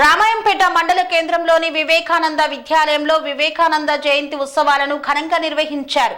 రామాయంపేట మండల కేంద్రంలోని వివేకానంద విద్యాలయంలో వివేకానంద జయంతి ఉత్సవాలను ఘనంగా నిర్వహించారు.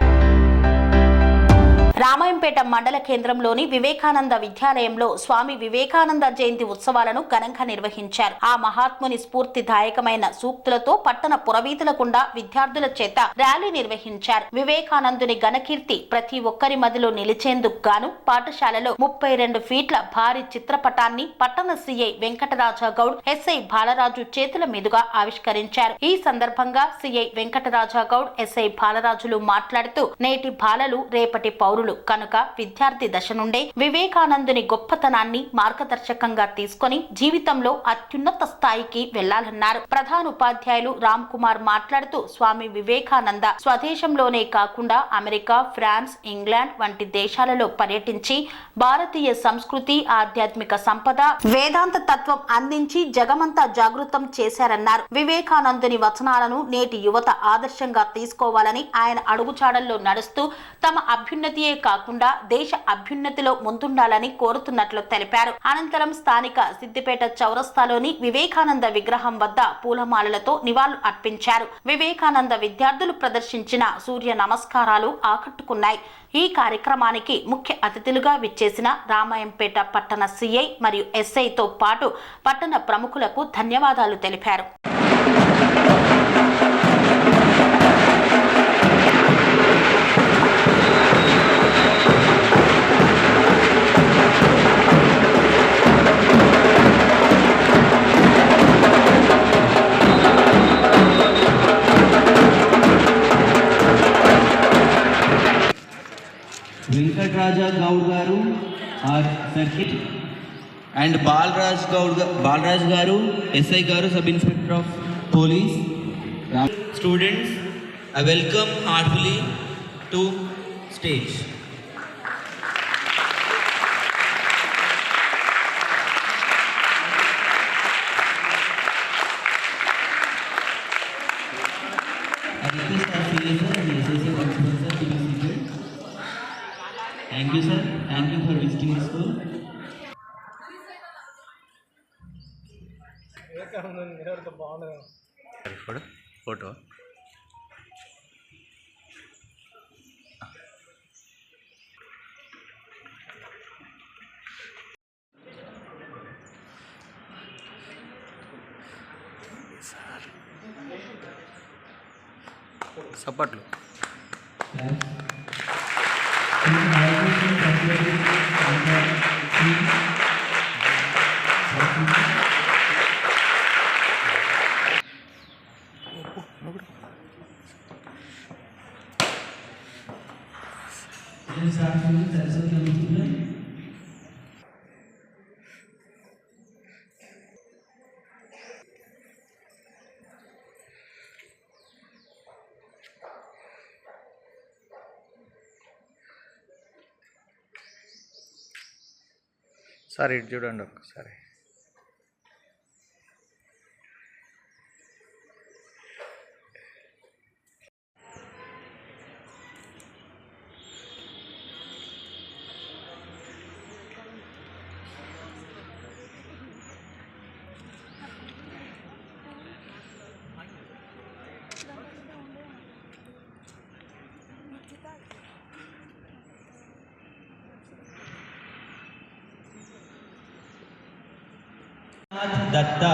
రామాయంపేట మండల కేంద్రంలోని వివేకానంద విద్యాలయంలో స్వామి వివేకానంద జయంతి ఉత్సవాలను ఘనంగా నిర్వహించారు. ఆ మహాత్ముని స్ఫూర్తిదాయకమైన సూక్తులతో పట్టణ పురవీధులకుండా విద్యార్థుల చేత ర్యాలీ నిర్వహించారు. వివేకానందుని ఘనకీర్తి ప్రతి ఒక్కరి మదిలో నిలిచేందుకు గాను పాఠశాలలో ముప్పై రెండు ఫీట్ల భారీ చిత్రపటాన్ని పట్టణ సిఐ వెంకటరాజా గౌడ్ ఎస్ఐ బాలరాజు చేతుల మీదుగా ఆవిష్కరించారు. ఈ సందర్భంగా సిఐ వెంకటరాజా గౌడ్ ఎస్ఐ బాలరాజులు మాట్లాడుతూ నేటి బాలలు రేపటి పౌరులు. కనుక విద్యార్థి దశ నుండే వివేకానందుని గొప్పతనాన్ని మార్గదర్శకంగా తీసుకొని జీవితంలో అత్యున్నత స్థాయికి వెళ్ళాలన్నారు ప్రధాన ఉపాధ్యాయులు రామ్ కుమార్ మాట్లాడుతూ స్వామి వివేకానంద స్వదేశంలోనే కాకుండా అమెరికా ఫ్రాన్స్ ఇంగ్లాండ్ వంటి దేశాలలో పర్యటించి భారతీయ సంస్కృతి ఆధ్యాత్మిక సంపద వేదాంత తత్వం అందించి జగమంతా జాగృతం చేశారన్నారు. వివేకానందుని వచనాలను నేటి యువత ఆదర్శంగా తీసుకోవాలని ఆయన అడుగుచాడల్లో నడుస్తూ తమ అభ్యున్నతియే కాకుండా దేశ అభ్యున్నతిలో ముందుండాలని కోరుతున్నట్లు తెలిపారు. అనంతరం స్థానిక సిద్దిపేట చౌరస్తాలోని వివేకానంద విగ్రహం వద్ద పూలమాలలతో నివాళులు అర్పించారు. వివేకానంద విద్యార్థులు ప్రదర్శించిన సూర్య నమస్కారాలు ఆకట్టుకున్నాయి. ఈ కార్యక్రమానికి ముఖ్య అతిథులుగా విచ్చేసిన రామాయంపేట పట్టణ సిఐ మరియు ఎస్ఐతో పాటు పట్టణ ప్రముఖులకు ధన్యవాదాలు తెలిపారు. సర్కిట్ అండ్ బాలరాజ్ గౌడ్ గా- బాలరాజ్ గారు ఎస్ఐ గారు sub inspector of police students I welcome heartfully to stage సప్పట్లు sir ఇటు చూడండి ఒక్కసారి. Datta.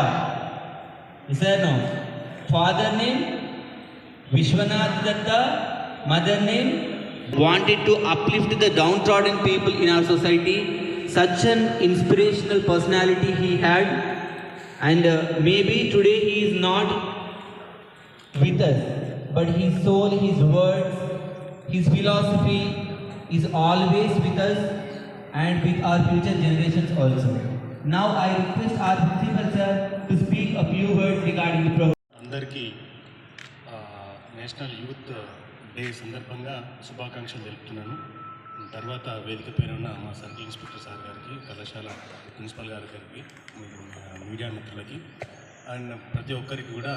Is there no? Father name Vishwanath Datta. Mother name wanted to uplift the downtrodden people in our society. Such an inspirational personality he had, and uh, maybe today he is not with us, but his soul, his words, his philosophy is always with us and with our future generations also. Now I request our principal sir to speak a few words regarding the program. అందరికీ national youth day సందర్భంగా శుభాకాంక్షలు తెలుపుతున్నాను. తర్వాత వేదిక పేరున్న మా circle inspector sir గారికి కళాశాల ప్రిన్సిపల్ గారి గారికి మీడియా మిత్రులకి అండ్ ప్రతి ఒక్కరికి కూడా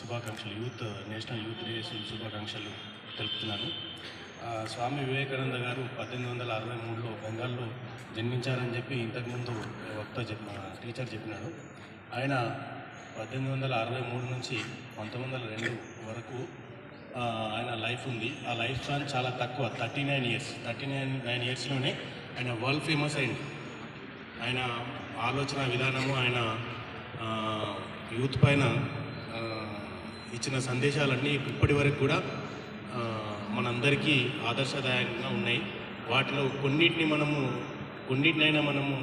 శుభాకాంక్షలు. యూత్ నేషనల్ యూత్ డే శుభాకాంక్షలు తెలుపుతున్నాను. స్వామి వివేకానంద గారు పద్దెనిమిది వందల అరవై మూడులో బెంగాల్లో జన్మించారని చెప్పి ఇంతకుముందు వక్త చెప్ప టీచర్ చెప్పినాడు. ఆయన పద్దెనిమిది వందల అరవై మూడు నుంచి పంతొమ్మిది వందల రెండు వరకు ఆయన లైఫ్ ఉంది. ఆ లైఫ్ స్పాన్ చాలా తక్కువ thirty nine years. Thirty nine nine ఇయర్స్లోనే ఆయన వరల్డ్ ఫేమస్ అయింది ఆయన ఆలోచన విధానము ఆయన యూత్ పైన ఇచ్చిన సందేశాలన్నీ ఇప్పటి వరకు కూడా మనందరికీ ఆదర్శదాయకంగా ఉన్నాయి. వాటిలో కొన్నిటిని మనము కొన్నిటినైనా మనము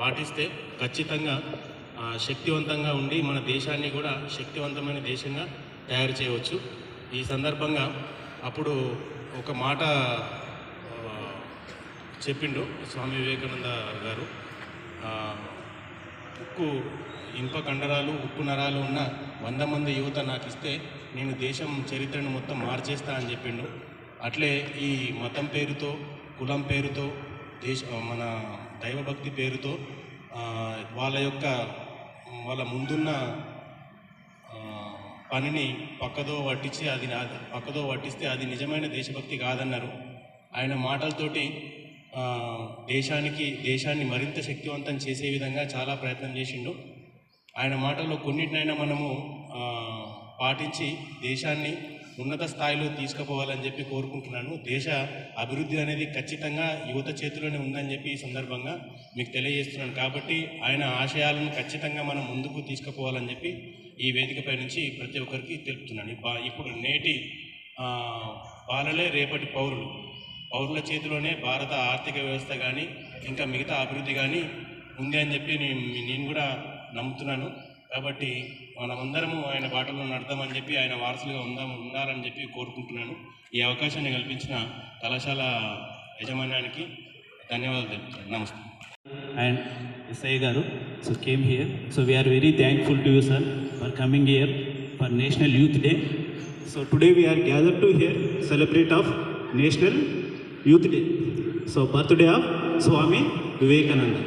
పాటిస్తే ఖచ్చితంగా శక్తివంతంగా ఉండి మన దేశాన్ని కూడా శక్తివంతమైన దేశంగా తయారు చేయవచ్చు. ఈ సందర్భంగా అప్పుడు ఒక మాట చెప్పిండు స్వామి వివేకానంద గారు. ఉక్కు ఇనుప కండరాలు ఉక్కు నరాలు ఉన్న వంద మంది యువత నాకు ఇస్తే నేను దేశం చరిత్రను మొత్తం మార్చేస్తా అని చెప్పిండు. అట్లే ఈ మతం పేరుతో కులం పేరుతో దేశ మన దైవభక్తి పేరుతో వాళ్ళ యొక్క వాళ్ళ ముందున్న పనిని పక్కదో పట్టించి అది పక్కదో పట్టిస్తే అది నిజమైన దేశభక్తి కాదన్నారు. ఆయన మాటలతోటి దేశానికి దేశాన్ని మరింత శక్తివంతం చేసే విధంగా చాలా ప్రయత్నం చేసిండు. ఆయన మాటల్లో కొన్నిటినైనా మనము ఆ, పాటించి దేశాన్ని ఉన్నత స్థాయిలో తీసుకుపోవాలని చెప్పి కోరుకుంటున్నాను. దేశ అభివృద్ధి అనేది ఖచ్చితంగా యువత చేతిలోనే ఉందని చెప్పి ఈ సందర్భంగా మీకు తెలియజేస్తున్నాను. కాబట్టి ఆయన ఆశయాలను ఖచ్చితంగా మనం ముందుకు తీసుకుపోవాలని చెప్పి ఈ వేదికపై నుంచి ప్రతి ఒక్కరికి తెలుపుతున్నాను. బా- ఇప్పుడు నేటి బాలలే రేపటి పౌరులు. పౌరుల చేతిలోనే భారత ఆర్థిక వ్యవస్థ కానీ ఇంకా మిగతా అభివృద్ధి కానీ ఉంది అని చెప్పి నేను నేను కూడా నమ్ముతున్నాను. కాబట్టి మనమందరము ఆయన బాటలో నడదామని చెప్పి ఆయన వారసులుగా ఉందాము ఉండాలని చెప్పి కోరుకుంటున్నాను ఈ అవకాశాన్ని కల్పించిన కళాశాల యజమాన్యానికి ధన్యవాదాలు తెలుపుతున్నాను నమస్తే అండ్ ఎస్ఐ గారు so came here so we are very thankful to you sir for coming year for national youth day so today we are gather to here celebrate of national youth day so birthday of Swami Vivekananda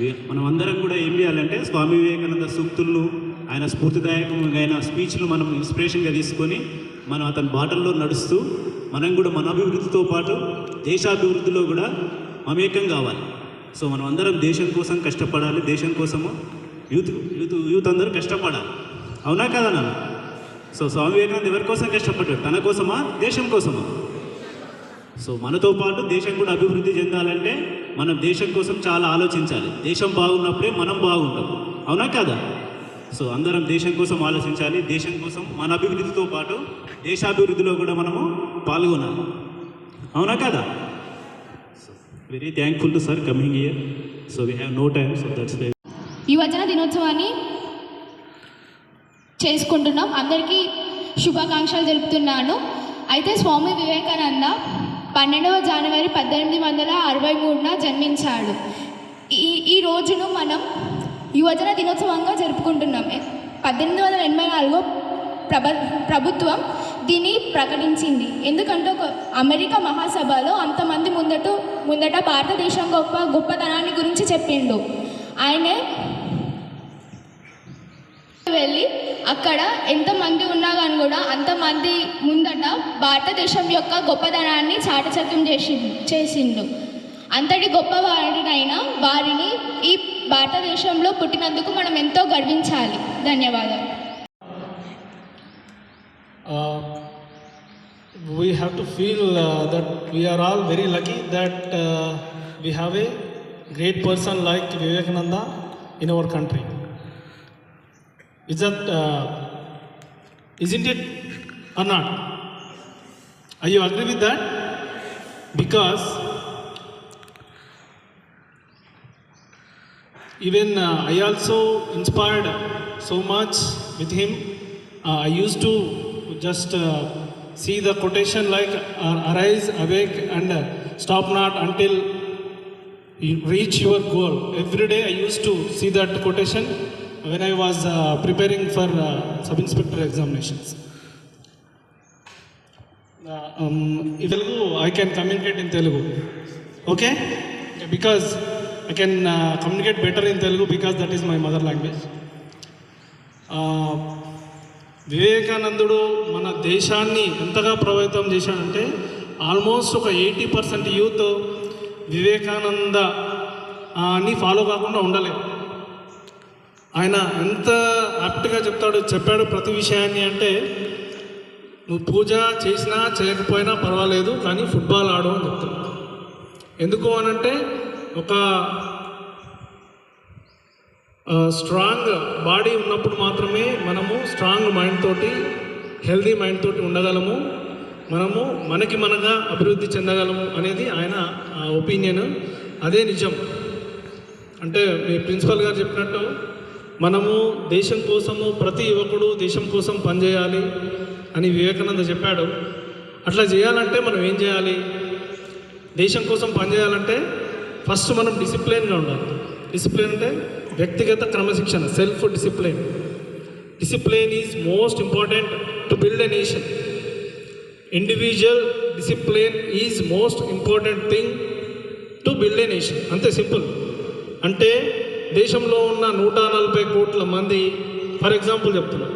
మనం అందరం కూడా ఏం చేయాలంటే స్వామి వివేకానంద సూక్తులను ఆయన స్ఫూర్తిదాయకమైన స్పీచ్లు మనం ఇన్స్పిరేషన్గా తీసుకొని మనం అతని బాటల్లో నడుస్తూ మనం కూడా మన అభివృద్ధితో పాటు దేశాభివృద్ధిలో కూడా మమేకం కావాలి. సో మనం అందరం దేశం కోసం కష్టపడాలి దేశం కోసము యూత్ యూత్ యూత్ అందరూ కష్టపడాలి. అవునా కదా నాన్న? సో స్వామి వివేకానంద ఎవరి కోసం కష్టపడ్డాడు? తన కోసమా దేశం కోసమా? సో మనతో పాటు దేశం కూడా అభివృద్ధి చెందాలంటే మనం దేశం కోసం చాలా ఆలోచించాలి. దేశం బాగున్నప్పుడే మనం బాగుంటాం. అవునా కదా? సో అందరం దేశం కోసం ఆలోచించాలి. దేశం కోసం మన అభివృద్ధితో పాటు దేశాభివృద్ధిలో కూడా మనము పాల్గొనాలి. అవునా కదా? Very thankful to sir coming year so we have no time so that's why వచన దినోత్సవాన్ని చేసుకుంటున్నాం. అందరికీ శుభాకాంక్షలు తెలుపుతున్నాను. అయితే స్వామి వివేకానంద పన్నెండవ జనవరి పద్దెనిమిది వందల అరవై మూడున జన్మించాడు. ఈ ఈ రోజును మనం యువజన దినోత్సవంగా జరుపుకుంటున్నాం. పద్దెనిమిది వందల ఎనభై నాలుగు ప్రభ ప్రభుత్వం దీన్ని ప్రకటించింది. ఎందుకంటే ఒక అమెరికా మహాసభలో అంతమంది ముందట ముందట భారతదేశం గొప్ప గొప్పతనాన్ని గురించి చెప్పిండు. ఆయనే వెళ్ళి అక్కడ ఎంతమంది ఉన్నా కానీ కూడా అంతమంది ముందట భారతదేశం యొక్క గొప్పదనాన్ని చాటచక్యం చేసి చేసిండు. అంతటి గొప్పవాడినైనా వారిని ఈ భారతదేశంలో పుట్టినందుకు మనం ఎంతో గర్వించాలి. ధన్యవాదాలు. Uh, we have to feel uh, that we are all very lucky that uh, we have a great person like Vivekananda in our country. Is that, uh, isn't it or not? Are you agree with that? Because even uh, I also inspired so much with him. Uh, I used to just uh, see the quotation like arise, awake, and stop not until you reach your goal. Every day I used to see that quotation when I was uh, preparing for uh, sub inspector examinations. Uh, um, in Telugu, I can communicate in Telugu. Okay? Because I can uh, communicate better in Telugu because that is my mother language. Uh, వివేకానందుడు మన దేశాన్ని ఎంతగా ప్రభావితం చేశాడంటే almost ఒక eighty percent youth Vivekananda ఆ, ని follow కాకుండా ఉండలేదు ఆయన ఎంత యాప్ట్గా చెప్తాడు చెప్పాడు ప్రతి విషయాన్ని అంటే నువ్వు పూజ చేసినా చేయకపోయినా పర్వాలేదు కానీ ఫుట్బాల్ ఆడు అని చెప్తాడు. ఎందుకు అనంటే ఒక స్ట్రాంగ్ బాడీ ఉన్నప్పుడు మాత్రమే మనము స్ట్రాంగ్ మైండ్ తోటి హెల్దీ మైండ్ తోటి ఉండగలము. మనము మనకి మనగా అభివృద్ధి చెందగలము అనేది ఆయన ఒపీనియన్. అదే నిజం. అంటే మీ ప్రిన్సిపల్ గారు చెప్పినట్టు మనము దేశం కోసము ప్రతి యువకుడు దేశం కోసం పనిచేయాలి అని వివేకానంద చెప్పాడు. అట్లా చేయాలంటే మనం ఏం చేయాలి? దేశం కోసం పనిచేయాలంటే ఫస్ట్ మనం డిసిప్లిన్గా ఉండాలి. డిసిప్లిన్ అంటే వ్యక్తిగత క్రమశిక్షణ self discipline. Discipline is most important to build a nation. Individual discipline is most important thing to build a nation. అంతే సింపుల్. అంటే దేశంలో ఉన్న నూట నలభై కోట్ల మంది ఫర్ ఎగ్జాంపుల్ చెప్తున్నా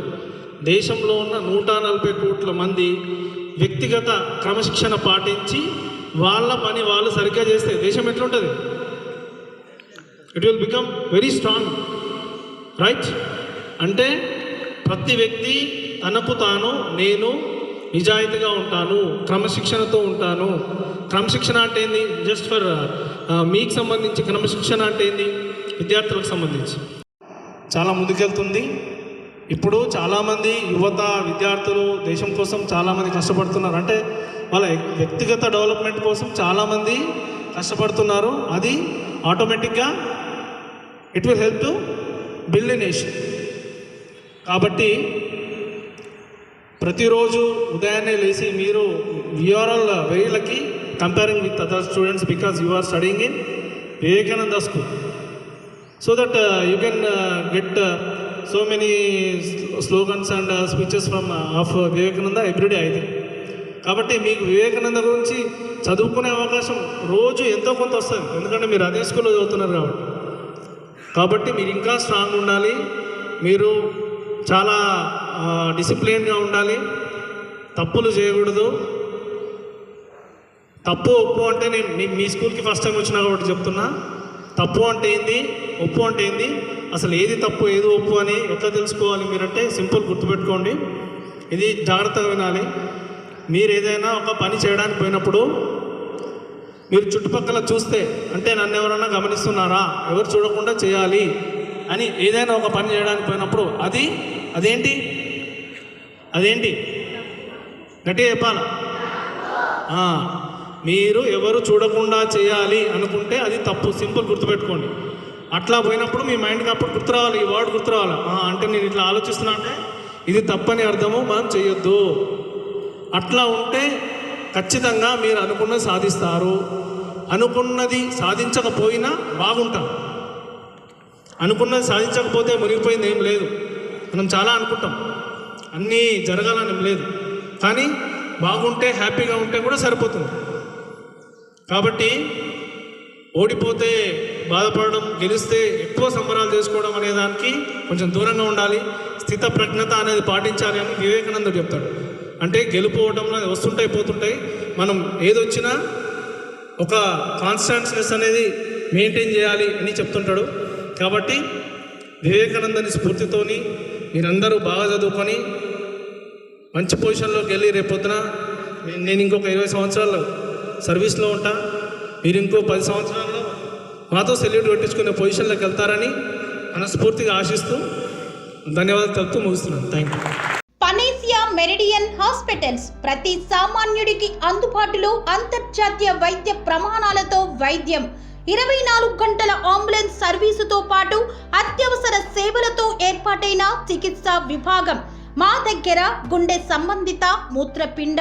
దేశంలో ఉన్న నూట నలభై కోట్ల మంది వ్యక్తిగత క్రమశిక్షణ పాటించి వాళ్ళ పని వాళ్ళు సరిగ్గా చేస్తే దేశం ఎట్లుంటుంది? It will become very strong right అంటే ప్రతి వ్యక్తి తనకు తాను నేను నిజాయితీగా ఉంటాను క్రమశిక్షణతో ఉంటాను. క్రమశిక్షణ అంటే ఏంది? జస్ట్ ఫర్ మీకు సంబంధించి క్రమశిక్షణ అంటే ఏంది? విద్యార్థులకు సంబంధించి. చాలా ముందుకెళ్తుంది. ఇప్పుడు చాలామంది యువత విద్యార్థులు దేశం కోసం చాలామంది కష్టపడుతున్నారు. అంటే వాళ్ళ వ్యక్తిగత డెవలప్మెంట్ కోసం చాలామంది కష్టపడుతున్నారు. అది ఆటోమేటిక్గా it will help to build a nation. కాబట్టి ప్రతిరోజు ఉదయాన్నే లేచి మీరు you are all very comparing with other students because you are studying in Vivekananda school. So that you can get so many slogans and speeches from of Vivekananda everyday అయితే కాబట్టి మీకు వివేకానంద గురించి చదువుకునే అవకాశం రోజు ఎంతో కొంత వస్తుంది ఎందుకంటే మీరు అదే స్కూల్లో చదువుతున్నారు కాబట్టి కాబట్టి మీరు ఇంకా స్ట్రాంగ్ ఉండాలి మీరు చాలా డిసిప్లిన్గా ఉండాలి తప్పులు చేయకూడదు తప్పు ఒప్పు అంటే నేను మీ స్కూల్కి ఫస్ట్ టైం వచ్చినా కాబట్టి చెప్తున్నా తప్పు అంటే ఏంది? ఒప్పు అంటే ఏంది? అసలు ఏది తప్పు ఏది ఒప్పు అని ఎట్లా తెలుసుకోవాలి మీరంటే సింపుల్ గుర్తుపెట్టుకోండి. ఇది జాగ్రత్తగా వినాలి. మీరు ఏదైనా ఒక పని చేయడానికి పోయినప్పుడు మీరు చుట్టుపక్కల చూస్తే అంటే నన్ను ఎవరైనా గమనిస్తున్నారా? ఎవరు చూడకుండా చేయాలి అని ఏదైనా ఒక పని చేయడానికి పోయినప్పుడు అది అదేంటి? అదేంటి? గట్టిగా చెప్పాలా? మీరు ఎవరు చూడకుండా చేయాలి అనుకుంటే అది తప్పు. సింపుల్ గుర్తుపెట్టుకోండి. అట్లా పోయినప్పుడు మీ మైండ్కి అప్పుడు గుర్తురావాలి ఈ వర్డ్ గుర్తు రావాలి. అంటే నేను ఇట్లా ఆలోచిస్తున్నా అంటే ఇది తప్పని అర్థము మనం చేయొద్దు. అట్లా ఉంటే ఖచ్చితంగా మీరు అనుకున్నది సాధిస్తారు. అనుకున్నది సాధించకపోయినా బాగుంటాం. అనుకున్నది సాధించకపోతే మునిగిపోయింది ఏం లేదు. మనం చాలా అనుకుంటాం. అన్నీ జరగాలని లేదు. కానీ బాగుంటే హ్యాపీగా ఉంటే కూడా సరిపోతుంది. కాబట్టి ఓడిపోతే బాధపడడం గెలిస్తే ఎక్కువ సంబరాలు చేసుకోవడం అనే దానికి కొంచెం దూరంగా ఉండాలి. స్థిత ప్రజ్ఞత అనేది పాటించాలి అని వివేకానంద చెప్తాడు. అంటే గెలుపోవడంలో వస్తుంటాయి పోతుంటాయి. మనం ఏదొచ్చినా ఒక కాన్స్టాన్స్నెస్ అనేది మెయింటైన్ చేయాలి అని చెప్తుంటాడు. కాబట్టి వివేకానందని స్ఫూర్తితోని మీరందరూ బాగా చదువుకొని మంచి పొజిషన్లోకి వెళ్ళి రేపొద్దున నేను ఇంకొక ఇరవై సంవత్సరాలు సర్వీస్లో ఉంటా. మీరు ఇంకో పది సంవత్సరాల్లో మాతో సెల్యూట్ కొట్టించుకునే పొజిషన్లోకి వెళ్తారని మనస్ఫూర్తిగా ఆశిస్తూ ధన్యవాదాలు తెలుపుతూ ముగిస్తున్నాను. Thank you Panacea Meridian hospitals ప్రతి సామాన్యుడికి అందుబాటులో అంతర్జాతీయ వైద్య ప్రమాణాలతో వైద్యం. ఇరవై నాలుగు గంటల అంబులెన్స్ సర్వీసుతో పాటు అత్యవసర సేవలతో ఏర్పాటైన చికిత్సా విభాగం. మా దగ్గర గుండె సంబంధిత మూత్రపిండ